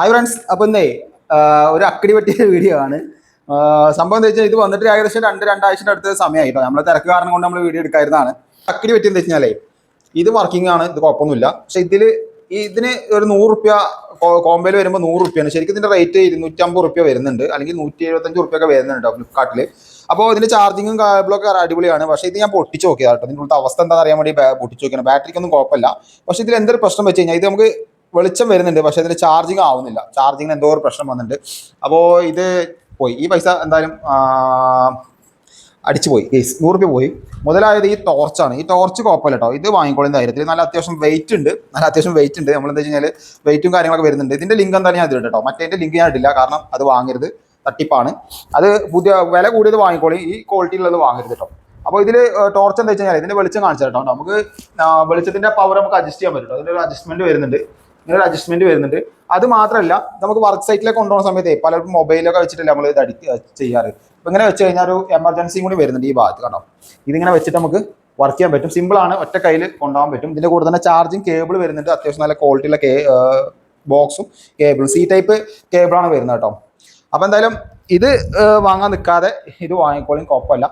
Hi friends അപ്പോൾ ഇന്നേ ഒരു അക്കടി പറ്റിയ വീഡിയോ ആണ്. സംഭവം എന്താ വെച്ചാൽ ഇത് വന്നിട്ട് ഏകദേശം രണ്ട് രണ്ടാഴ്ചയുടെ അടുത്ത സമയമായിട്ടോ നമ്മളെ തിരക്ക് കാരണം കൊണ്ട് നമ്മൾ വീഡിയോ എടുക്കായിരുന്നതാണ്. അക്കടി പറ്റിയെന്ന് വെച്ചാലേ ഇത് വർക്കിംഗ് ആണ് ഇത് കുഴപ്പമൊന്നുമില്ല. പക്ഷെ ഇതിൽ ഇതിന് ഒരു നൂറ് റുപ്യ കോമ്പയിൽ വരുമ്പോൾ നൂറ് റുപ്യാണ് ശരിക്കും ഇതിന്റെ റേറ്റ് ഇരുന്നൂറ്റമ്പത് റുപ്യ വരുന്നുണ്ട്. അല്ലെങ്കിൽ നൂറ്റി എഴുപത്തഞ്ച് റുപ്യ ഒക്കെ വരുന്നുണ്ട് ഫ്ലിപ്കാർട്ടിൽ അപ്പോൾ ഇതിന്റെ ചാർജിങ്ങും കേബിളൊക്കെ അടിപൊളിയാണ്. പക്ഷേ ഇത് ഞാൻ പൊട്ടിച്ച് നോക്കിയതാണ് ഇതിന്റെ അവസ്ഥ എന്താണെന്ന് അറിയാൻ വേണ്ടി പൊട്ടിച്ച് നോക്കിയാണ്. ബാറ്ററിക്കൊന്നും കുഴപ്പമില്ല. പക്ഷേ ഇതിൽ എന്തൊരു പ്രശ്നം വെച്ച് കഴിഞ്ഞാൽ ഇത് നമുക്ക് വെളിച്ചം വരുന്നുണ്ട്. പക്ഷേ ഇതിൽ ചാർജിങ് ആവുന്നില്ല. ചാർജിങ്ങിന് എന്തോ ഒരു പ്രശ്നം വന്നിട്ടുണ്ട്. അപ്പോൾ ഇത് പോയി. ഈ പൈസ എന്തായാലും അടിച്ചു പോയി. ഗേസ് നൂറ് രൂപ പോയി. മുതലായത് ഈ ടോർച്ചാണ് ഈ ടോർച്ച് കുഴപ്പമില്ല കേട്ടോ ഇത് വാങ്ങിക്കോളുന്ന കാര്യത്തിൽ നല്ല അത്യാവശ്യം വെയിറ്റ് ഉണ്ട്. നല്ല അത്യാവശ്യം വെയിറ്റ് ഉണ്ട്. നമ്മൾ എന്താ വെച്ച് കഴിഞ്ഞാൽ വെയിറ്റും കാര്യങ്ങളൊക്കെ വരുന്നുണ്ട്. ഇതിന്റെ ലിങ്ക് എന്തായാലും ഞാൻ ഇതിലുണ്ട് കേട്ടോ മറ്റേ ലിങ്ക് ഞാൻ ഇട്ടില്ല കാരണം അത് വാങ്ങരുത്. തട്ടിപ്പാണ്. അത് പുതിയ വില കൂടിയത് വാങ്ങിക്കോളി. ഈ ക്വാളിറ്റിയിലുള്ളത് വാങ്ങരുത് കേട്ടോ അപ്പോൾ ഇതിൽ ടോർച്ച് എന്താ വെച്ച് കഴിഞ്ഞാൽ ഇതിന്റെ വെളിച്ചം കാണിച്ചു കേട്ടോ നമുക്ക് വെളിച്ചത്തിന്റെ പവർ നമുക്ക് അഡ്ജസ്റ്റ് ചെയ്യാൻ പറ്റും അതിന്റെ ഒരു അഡ്ജസ്റ്റ്മെന്റ് വരുന്നുണ്ട്. ഇങ്ങനെ ഒരു അഡ്ജസ്റ്റ്മെന്റ് വരുന്നുണ്ട്. അത് മാത്രമല്ല നമുക്ക് വർക്ക് സൈറ്റിലേക്ക് കൊണ്ടുപോകുന്ന സമയത്ത് പലർക്കും മൊബൈലൊക്കെ വെച്ചിട്ടല്ല നമ്മൾ ഇത് അടി ചെയ്യാറ്. അപ്പം ഇങ്ങനെ വെച്ച് കഴിഞ്ഞാൽ ഒരു എമർജൻസിയും കൂടി വരുന്നുണ്ട് ഈ ഭാഗത്ത് കണ്ടോ? ഇതിങ്ങനെ വെച്ചിട്ട് നമുക്ക് വർക്ക് ചെയ്യാൻ പറ്റും. സിമ്പിളാണ് ഒറ്റ കയ്യിൽ കൊണ്ടുപോകാൻ പറ്റും. ഇതിന്റെ കൂടെ തന്നെ ചാർജിങ് കേബിൾ വരുന്നുണ്ട്. അത്യാവശ്യം നല്ല ക്വാളിറ്റിയുള്ള കേ ബോക്സും കേബിളും സി ടൈപ്പ് കേബിളാണ് വരുന്നത് കേട്ടോ. അപ്പോൾ എന്തായാലും ഇത് വാങ്ങാൻ നിൽക്കാതെ ഇത് വാങ്ങിക്കോളും കുഴപ്പമില്ല.